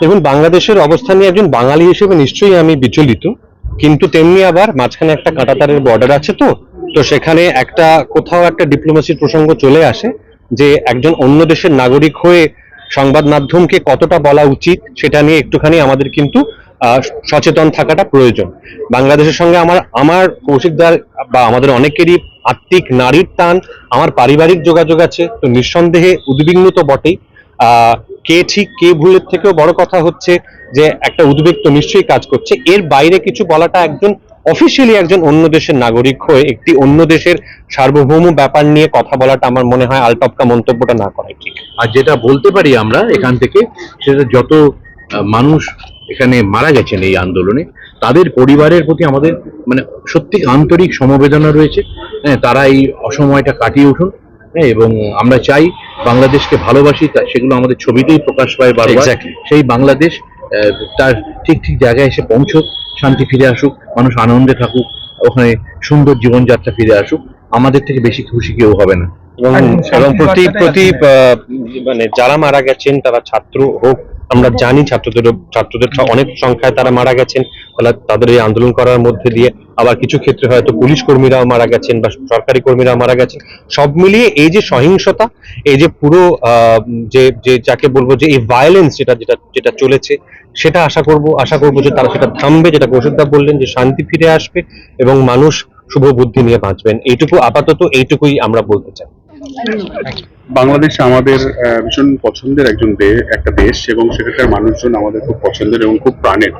দেখুন, বাংলাদেশের অবস্থান নিয়ে একজন বাঙালি হিসেবে নিশ্চয়ই আমি বিচলিত, কিন্তু তেমনি আবার মাঝখানে একটা কাঁটাতারের বর্ডার আছে তো তো সেখানে একটা, কোথাও একটা ডিপ্লোমেসির প্রসঙ্গ চলে আসে যে একজন অন্য দেশের নাগরিক হয়ে সংবাদ মাধ্যমকে কতটা বলা উচিত সেটা নিয়ে একটুখানি আমাদের কিন্তু সচেতন থাকাটা প্রয়োজন। বাংলাদেশের সঙ্গে আমার আমার কৌশিকদার বা আমাদের অনেকেরই আত্মিক নারীর টান, আমার পারিবারিক যোগাযোগ আছে, তো নিঃসন্দেহে উদ্বিগ্ন তো বটেই। কে ঠিক, কে ভুলের থেকেও বড় কথা হচ্ছে যে একটা উদ্বেগ তো নিশ্চয়ই কাজ করছে। এর বাইরে কিছু বলাটা একজন অফিসিয়ালি একজন অন্য দেশের নাগরিক হয়ে একটি অন্য দেশের সার্বভৌম ব্যাপার নিয়ে কথা বলাটা আমার মনে হয় আলটপকা মন্তব্যটা না করাই ঠিক। আর যেটা বলতে পারি আমরা এখান থেকে, সেটা যত মানুষ এখানে মারা গেছেন এই আন্দোলনে, তাদের পরিবারের প্রতি আমাদের মানে সত্যি আন্তরিক সমবেদনা রয়েছে। হ্যাঁ তারা এই অসময়টা কাটিয়ে উঠুন। হ্যাঁ এবং আমরা চাই বাংলাদেশকে ভালোবাসি সেগুলো আমাদের ছবিতেই প্রকাশ পায় বারবার. সেই বাংলাদেশ আহ, তার ঠিক ঠিক জায়গায় এসে পৌঁছুক শান্তি ফিরে আসুক মানুষ আনন্দে থাকুক ওখানে সুন্দর জীবনযাত্রা ফিরে আসুক আমাদের থেকে বেশি খুশি কেউ হবে না এবং প্রতি প্রতি মানে যারা মারা গেছেন তারা ছাত্র হোক আমরা জানি ছাত্রদের ছাত্রদের অনেক সংখ্যায় তারা মারা গেছেন তাহলে তাদের এই আন্দোলন করার মধ্যে দিয়ে আবার কিছু ক্ষেত্রে হয়তো পুলিশ কর্মীরাও মারা গেছেন বা সরকারি কর্মীরাও মারা গেছেন। সব মিলিয়ে এই যে সহিংসতা এই যে পুরো আহ, যে যে যাকে বলব যে এই ভায়োলেন্স যেটা যেটা যেটা চলেছে সেটা আশা করব আশা করব যে তারা সেটা থামবে যেটা কৌশিকদা বললেন যে শান্তি ফিরে আসবে এবং মানুষ শুভ বুদ্ধি নিয়ে বাঁচবেন। এইটুকু আপাতত এইটুকুই আমরা বলতে চাই। বাংলাদেশ আমাদের ভীষণ পছন্দের একজন একটা দেশ এবং সেখানকার মানুষজন আমাদের খুব পছন্দের এবং খুব প্রাণের।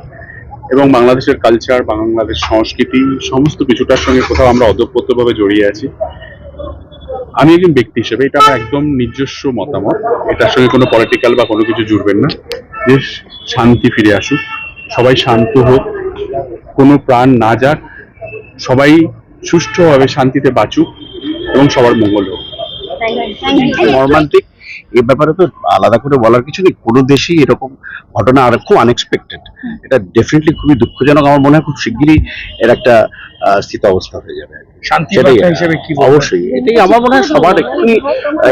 এবং বাংলাদেশের কালচার বাংলাদেশ সংস্কৃতি, সমস্ত কিছুটার সঙ্গে কোথাও আমরা অদপ্রত্যভাবে জড়িয়ে আছি। আমি একজন ব্যক্তি হিসেবে, এটা আমার একদম নিজস্ব মতামত। এটার সঙ্গে কোনো পলিটিক্যাল বা কোনো কিছু জুড়বেন না। দেশ শান্তি ফিরে আসুক। সবাই শান্ত হোক। কোনো প্রাণ না যাক। সবাই সুষ্ঠুভাবে শান্তিতে বাঁচুক এবং সবার মঙ্গল হোক। মর্মান্তিক এ ব্যাপারে তো আলাদা করে বলার কিছু নেই। কোনো দেশেই এরকম ঘটনা আর খুব আনএক্সপেক্টেড এটা ডেফিনেটলি খুবই দুঃখজনক। আমার মনে হয় খুব শিগগিরই এর একটা স্থিত অবস্থা হয়ে যাবে। শান্তি হিসেবে কি অবশ্যই। এটাই আমার মনে হয় সবার এক্ষুনি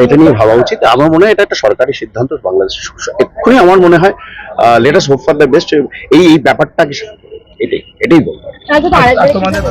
এটা নিয়ে ভাবা উচিত। আমার মনে হয় এটা একটা সরকারি সিদ্ধান্ত বাংলাদেশ এক্ষুনি আমার মনে হয় let's hope for the best এই এই ব্যাপারটাকে এটাই এটাই বলব তোমাদের?